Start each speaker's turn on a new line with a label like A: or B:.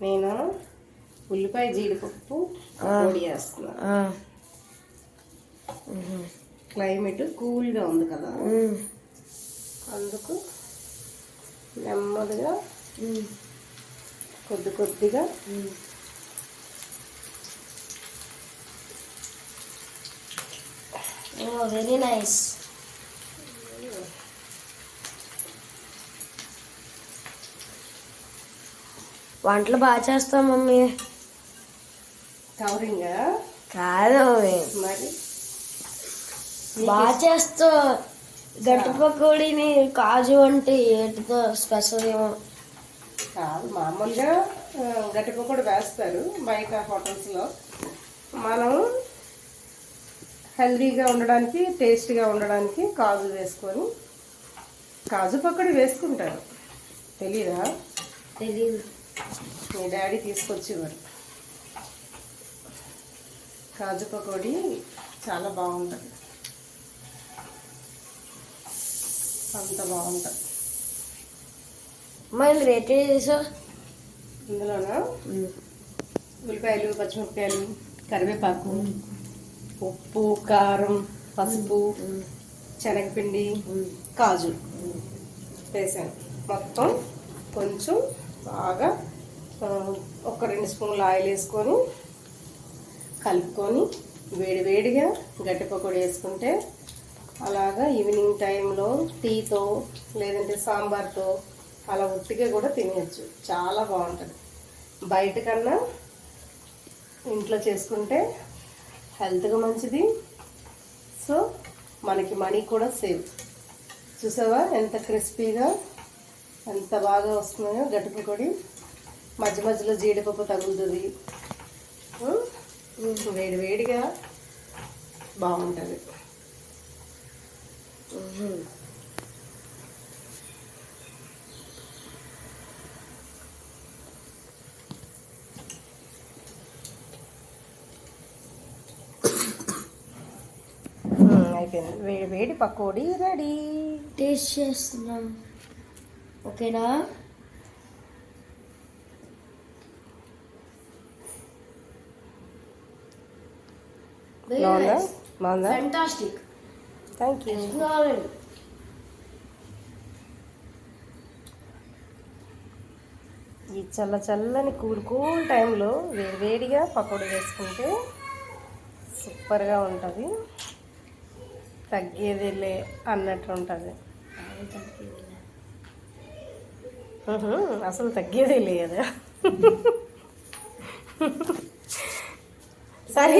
A: నేను ఉల్లిపాయ జీడిపప్పు పొడి చేస్తున్నాను
B: ఆ.
A: క్లైమేట్ కూల్గా ఉంది కదా. అందుకు నెమ్మదిగా. కొద్ది కొద్దిగా
B: వెరీ నైస్ వంటలు బాగా చేస్తాం మమ్మీ.
A: కవరింగ్
B: కాదు
A: మరి?
B: బాగా చేస్తా గట్టి పకోడీని కాజు అంటే ఏటితో స్పెషల్ ఏమో.
A: కాదు మామూలుగా గట్టి పకోడి వేస్తారు బయట హోటల్స్లో. మనం హెల్దీగా ఉండడానికి టేస్టీగా ఉండడానికి కాజు వేసుకొని కాజు పకోడి వేసుకుంటారు. తెలీదా?
B: తెలీదు.
A: మీ డాడీ తీసుకొచ్చేవారు. కాజు పకోడీ చాలా బాగుంటుంది. అంత బాగుంటుంది.
B: మరి రేట్ చేసా
A: ఇందులోన? ఉల్లిపాయలు పచ్చిమిరపకాయలు కరివేపాకు ఉప్పు కారం పసుపు శనగపిండి కాజు వేసాను. మొత్తం కొంచెం బాగా ఒక రెండు స్పూన్లు ఆయిల్ వేసుకొని కలుపుకొని వేడివేడిగా గట్టి పకోడీ వేసుకుంటే అలాగా ఈవినింగ్ టైంలో టీతో లేదంటే సాంబార్తో అలా ఉట్టిగా కూడా తినచ్చు చాలా బాగుంటుంది. బయట కన్నా ఇంట్లో చేసుకుంటే హెల్త్గా మంచిది. సో మనకి మనీ కూడా సేవ్. చూసావా ఎంత క్రిస్పీగా ఎంత బాగా వస్తున్నాయో గట్టి పకోడీ. మధ్య మధ్యలో జీడిపప్పు తగులుతుంది. వేడి వేడిగా బాగుంటుంది. అయిపోయింది. వేడి వేడి పకోడీ రెడీ.
B: టేస్ట్ చేస్తున్నాం. ఓకేనా?
A: బాగుందా? బాగుందా?
B: ఫెంటాస్టిక్
A: థ్యాంక్ యూ ఈ చల్ల చల్లని కూల్ కూల్ టైంలో వేడి వేడిగా పకోడీ వేసుకుంటే సూపర్గా ఉంటుంది. తగ్గేదిలే అన్నట్టు ఉంటుంది. అసలు తగ్గేదే లేదు సరే.